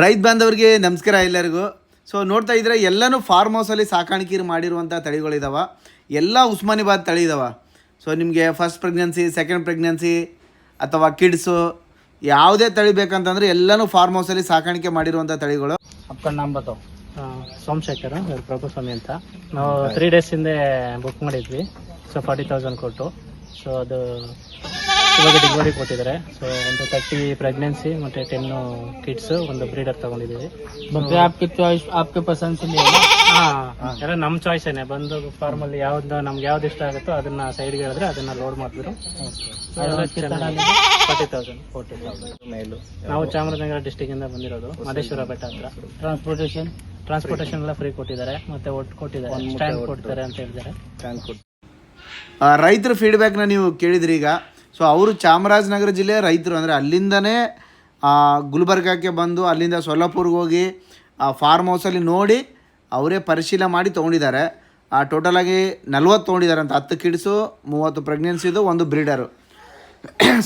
ರೈತ ಬಾಂಧವರಿಗೆ ನಮಸ್ಕಾರ ಎಲ್ಲರಿಗೂ. ಸೊ ನೋಡ್ತಾ ಇದ್ರೆ ಎಲ್ಲನೂ ಫಾರ್ಮ್ ಹೌಸಲ್ಲಿ ಸಾಕಾಣಿಕೆ ಮಾಡಿರುವಂಥ ತಳಿಗಳಿದ್ದಾವೆ ಎಲ್ಲ ಉಸ್ಮಾನಿಬಾದ್ ತಳಿ ಇದಾವೆ. ಸೊ ನಿಮಗೆ ಫಸ್ಟ್ ಪ್ರೆಗ್ನೆನ್ಸಿ ಸೆಕೆಂಡ್ ಪ್ರೆಗ್ನೆನ್ಸಿ ಅಥವಾ ಕಿಡ್ಸು ಯಾವುದೇ ತಳಿ ಬೇಕಂತಂದ್ರೆ ಎಲ್ಲನೂ ಫಾರ್ಮ್ ಹೌಸಲ್ಲಿ ಸಾಕಾಣಿಕೆ ಮಾಡಿರುವಂಥ ತಳಿಗಳು. ಅಪ್ಪನ ನಾಮ್ ಸೋಮಶೇಖರ್ ಪ್ರಭುಸ್ವಾಮಿ ಅಂತ. ನಾವು ತ್ರೀ ಡೇಸ್ ಹಿಂದೆ ಬುಕ್ ಮಾಡಿದ್ವಿ. ಸೊ ಫಾರ್ಟಿ ತೌಸಂಡ್ ಕೊಟ್ಟು. ಸೊ ಅದು ಇವಾಗ ಡಿಲಿವರಿ ಕೊಟ್ಟಿದ್ದಾರೆ. ಸೊ ಒಂದು ತರ್ಟಿ ಪ್ರೆಗ್ನೆನ್ಸಿ ಮತ್ತು ಟೆನ್ನು ಕಿಡ್ಸ್ ಒಂದು ಬ್ರೀಡರ್ ತಗೊಂಡಿದ್ದೀವಿ. ಮತ್ತೆ ಆಪ್ಕೆ ಚಾಯ್ಸ್ ಆಪ್ಕೆ ಪಸಂದ್ ಸೇ ಹಾಂ ಎಲ್ಲ ನಮ್ಮ ಚಾಯ್ಸೇನೆ ಬಂದು ಫಾರ್ಮಲ್ಲಿ ಯಾವ್ದು ನಮ್ಗೆ ಯಾವ್ದು ಇಷ್ಟ ಆಗುತ್ತೋ ಅದನ್ನು ಸೈಡ್ಗೆ ಹೇಳಿದ್ರೆ ಅದನ್ನ ಲೋಡ್ ಮಾಡಿದ್ರು ಫಾರ್ಟಿ ತೌಸಂಡ್ ಫೋರ್ಟಿ ತೌಸಂಡ್ ನಾವು ಚಾಮರಾಜನಗರ ಡಿಸ್ಟಿಕ್ಕಿಂದ ಬಂದಿರೋದು ಮಹದೇಶ್ವರ ಬೆಟ್ಟ ಹತ್ರ. ಟ್ರಾನ್ಸ್ಪೋರ್ಟೇಷನ್ ಟ್ರಾನ್ಸ್ಪೋರ್ಟೇಶನ್ ಎಲ್ಲ ಫ್ರೀ ಕೊಟ್ಟಿದ್ದಾರೆ ಮತ್ತೆ ಒಟ್ಟು ಕೊಟ್ಟಿದ್ದಾರೆ. ಸ್ಟ್ಯಾಂಡ್ ಕೊಡ್ತಾರೆ ಅಂತ ಹೇಳಿದ್ದಾರೆ. ರೈತರ ಫೀಡ್ಬ್ಯಾಕ್ನ ನೀವು ಕೇಳಿದ್ರಿ ಈಗ. ಸೊ ಅವರು ಚಾಮರಾಜನಗರ ಜಿಲ್ಲೆಯ ರೈತರು. ಅಂದರೆ ಅಲ್ಲಿಂದನೇ ಗುಲ್ಬರ್ಗಕ್ಕೆ ಬಂದು ಅಲ್ಲಿಂದ ಸೊಲ್ಲಾಪುರ್ಗೆ ಹೋಗಿ, ಆ ಫಾರ್ಮ್ ಹೌಸಲ್ಲಿ ನೋಡಿ ಅವರೇ ಪರಿಶೀಲನೆ ಮಾಡಿ ತೊಗೊಂಡಿದ್ದಾರೆ. ಆ ಟೋಟಲಾಗಿ ನಲ್ವತ್ತು ತೊಗೊಂಡಿದ್ದಾರೆ ಅಂತ. ಹತ್ತು ಕಿಡ್ಸು ಮೂವತ್ತು ಪ್ರೆಗ್ನೆನ್ಸಿದು ಒಂದು ಬ್ರೀಡರು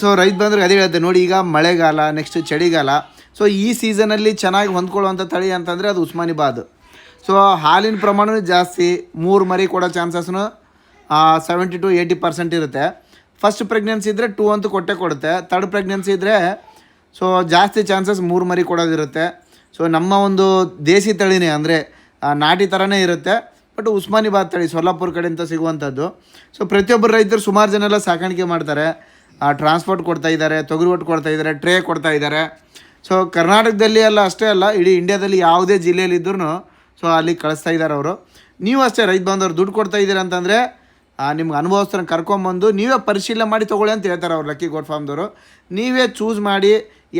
ಸೊ ರೈತ ಬಂದ್ರೆ ಅದೇ ಹೇಳುತ್ತೆ ನೋಡಿ ಈಗ ಮಳೆಗಾಲ ನೆಕ್ಸ್ಟ್ ಚಳಿಗಾಲ. ಸೊ ಈ ಸೀಸನಲ್ಲಿ ಚೆನ್ನಾಗಿ ಹೊಂದ್ಕೊಳ್ಳುವಂಥ ತಳಿ ಅಂತಂದರೆ ಅದು ಉಸ್ಮಾನಿಬಾದ್. ಸೊ ಹಾಲಿನ ಪ್ರಮಾಣವೂ ಜಾಸ್ತಿ, ಮೂರು ಮರಿ ಕೊಡೋ ಚಾನ್ಸಸ್ನು ಸೆವೆಂಟಿ ಟು ಏಯ್ಟಿ ಪರ್ಸೆಂಟ್ ಇರುತ್ತೆ. ಫಸ್ಟ್ ಪ್ರೆಗ್ನೆನ್ಸಿ ಇದ್ದರೆ ಟೂ ಅಂತೂ ಕೊಟ್ಟೆ ಕೊಡುತ್ತೆ. ತರ್ಡ್ ಪ್ರೆಗ್ನೆನ್ಸಿ ಇದ್ದರೆ ಸೊ ಜಾಸ್ತಿ ಚಾನ್ಸಸ್ ಮೂರು ಮರಿ ಕೊಡೋದಿರುತ್ತೆ. ಸೊ ನಮ್ಮ ಒಂದು ದೇಸಿ ತಳಿನೇ ಅಂದರೆ ನಾಟಿ ಥರನೇ ಇರುತ್ತೆ. ಬಟ್ ಉಸ್ಮಾನಿಬಾದ್ ತಳಿ ಸೊಲ್ಲಾಪುರ ಕಡೆಯಿಂದ ಸಿಗುವಂಥದ್ದು. ಸೊ ಪ್ರತಿಯೊಬ್ಬರು ರೈತರು ಸುಮಾರು ಜನ ಎಲ್ಲ ಸಾಕಾಣಿಕೆ ಮಾಡ್ತಾರೆ. ಟ್ರಾನ್ಸ್ಪೋರ್ಟ್ ಕೊಡ್ತಾ ಇದ್ದಾರೆ ತೊಗರಿ ಒಟ್ಟು ಕೊಡ್ತಾ ಇದ್ದಾರೆ ಟ್ರೇ ಕೊಡ್ತಾ ಇದ್ದಾರೆ. ಸೊ ಕರ್ನಾಟಕದಲ್ಲಿ ಅಲ್ಲ ಅಷ್ಟೇ ಅಲ್ಲ, ಇಡೀ ಇಂಡಿಯಾದಲ್ಲಿ ಯಾವುದೇ ಜಿಲ್ಲೆಯಲ್ಲಿ ಇದ್ರೂ ಸೊ ಅಲ್ಲಿ ಕಳಿಸ್ತಾ ಇದ್ದಾರೆ ಅವರು. ನೀವು ಅಷ್ಟೇ ರೈತ ಬಂದವರು ದುಡ್ಡು ಕೊಡ್ತಾ ಇದ್ದೀರಾ ಅಂತಂದರೆ ನಿಮ್ಗೆ ಅನುಭವಸ್ಥರನ್ನ ಕರ್ಕೊಂಬಂದು ನೀವೇ ಪರಿಶೀಲನೆ ಮಾಡಿ ತೊಗೊಳ್ಳಿ ಅಂತ ಹೇಳ್ತಾರೆ ಅವ್ರು ಲಕ್ಕಿ ಗೋಟ್ ಫಾರ್ಮ್ದವರು. ನೀವೇ ಚೂಸ್ ಮಾಡಿ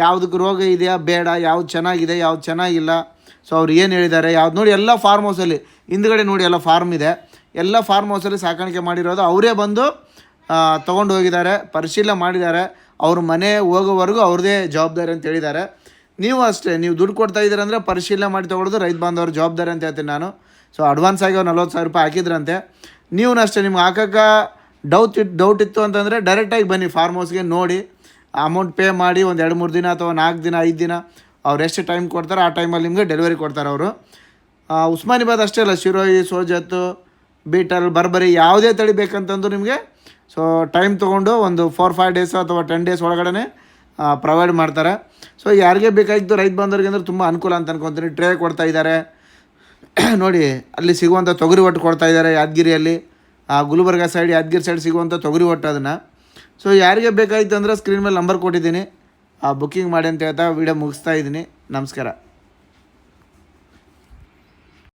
ಯಾವುದಕ್ಕೆ ರೋಗ ಇದೆಯಾ, ಬೇಡ, ಯಾವ್ದು ಚೆನ್ನಾಗಿದೆ, ಯಾವ್ದು ಚೆನ್ನಾಗಿಲ್ಲ. ಸೊ ಅವ್ರು ಏನು ಹೇಳಿದ್ದಾರೆ, ಯಾವ್ದು ನೋಡಿ ಎಲ್ಲ ಫಾರ್ಮ್ ಹೌಸಲ್ಲಿ ಹಿಂದ್ಗಡೆ ನೋಡಿ ಎಲ್ಲ ಫಾರ್ಮ್ ಇದೆ. ಎಲ್ಲ ಫಾರ್ಮ್ ಹೌಸಲ್ಲಿ ಸಾಕಾಣಿಕೆ ಮಾಡಿರೋದು ಅವರೇ ಬಂದು ತೊಗೊಂಡು ಹೋಗಿದ್ದಾರೆ, ಪರಿಶೀಲನೆ ಮಾಡಿದ್ದಾರೆ. ಅವ್ರ ಮನೆ ಹೋಗೋವರೆಗೂ ಅವ್ರದ್ದೇ ಜವಾಬ್ದಾರಿ ಅಂತ ಹೇಳಿದ್ದಾರೆ. ನೀವು ಅಷ್ಟೇ, ನೀವು ದುಡ್ಡು ಕೊಡ್ತಾ ಇದ್ದೀರ ಅಂದರೆ ಪರಿಶೀಲನೆ ಮಾಡಿ ತೊಗೊಳೋದು ರೈತ ಬಾಂಧವ್ರ ಜವಾಬ್ದಾರಿ ಅಂತ ಹೇಳ್ತೀನಿ ನಾನು. ಸೊ ಅಡ್ವಾನ್ಸ್ ಆಗಿ ಅವ್ರು ನಲ್ವತ್ತು ಸಾವಿರ ರೂಪಾಯಿ ಹಾಕಿದ್ರಂತೆ. ನೀವು ಅಷ್ಟೇ ನಿಮ್ಗೆ ಹಾಕಕ್ಕೆ ಡೌಟ್ ಇತ್ತು ಡೌಟ್ ಇತ್ತು ಅಂತಂದರೆ ಡೈರೆಕ್ಟಾಗಿ ಬನ್ನಿ ಫಾರ್ಮ್ ಹೌಸ್ಗೆ ನೋಡಿ ಅಮೌಂಟ್ ಪೇ ಮಾಡಿ ಒಂದು ಎರಡು ಮೂರು ದಿನ ಅಥವಾ ನಾಲ್ಕು ದಿನ, ಐದು ದಿನ ಅವ್ರು ಎಷ್ಟು ಟೈಮ್ ಕೊಡ್ತಾರೆ ಆ ಟೈಮಲ್ಲಿ ನಿಮಗೆ ಡೆಲಿವರಿ ಕೊಡ್ತಾರೆ ಅವರು. ಉಸ್ಮಾನಿಬಾದ್ ಅಷ್ಟೇ ಅಲ್ಲ, ಶಿರೋಯಿ, ಸೋಜತ್ತು, ಬೀಟಲ್, ಬರ್ಬರಿ ಯಾವುದೇ ತಳಿ ಬೇಕಂತಂದು ನಿಮಗೆ ಸೊ ಟೈಮ್ ತೊಗೊಂಡು ಒಂದು ಫೋರ್ ಫೈವ್ ಡೇಸ್ ಅಥವಾ ಟೆನ್ ಡೇಸ್ ಒಳಗಡೆ ಪ್ರೊವೈಡ್ ಮಾಡ್ತಾರೆ. ಸೊ ಯಾರಿಗೆ ಬೇಕಾಗಿತ್ತು ರೈತ ಬಂದವ್ರಿಗೆ ಅಂದ್ರೆ ತುಂಬ ಅನುಕೂಲ ಅಂತ ಅನ್ಕೊತೀನಿ. ಟ್ರೇ ಕೊಡ್ತಾ ಇದ್ದಾರೆ. ನೋಡಿ, ಅಲ್ಲಿ ಸಿಗುವಂಥ ತೊಗರಿ ಒಟ್ಟು ಕೊಡ್ತಾ ಇದ್ದಾರೆ ಯಾದಗಿರಿಯಲ್ಲಿ. ಆ ಗುಲ್ಬರ್ಗ ಸೈಡ್ ಯಾದಗಿರಿ ಸೈಡ್ ಸಿಗುವಂಥ ತೊಗರಿ ಒಟ್ಟು ಅದನ್ನು. ಸೊ ಯಾರಿಗೆ ಬೇಕಾಗಿತ್ತು ಅಂದರೆ ಸ್ಕ್ರೀನ್ ಮೇಲೆ ನಂಬರ್ ಕೊಟ್ಟಿದ್ದೀನಿ. ಆ ಬುಕ್ಕಿಂಗ್ ಮಾಡಿ ಅಂತ ಹೇಳ್ತಾ ವೀಡಿಯೋ ಮುಗಿಸ್ತಾ ಇದ್ದೀನಿ. ನಮಸ್ಕಾರ.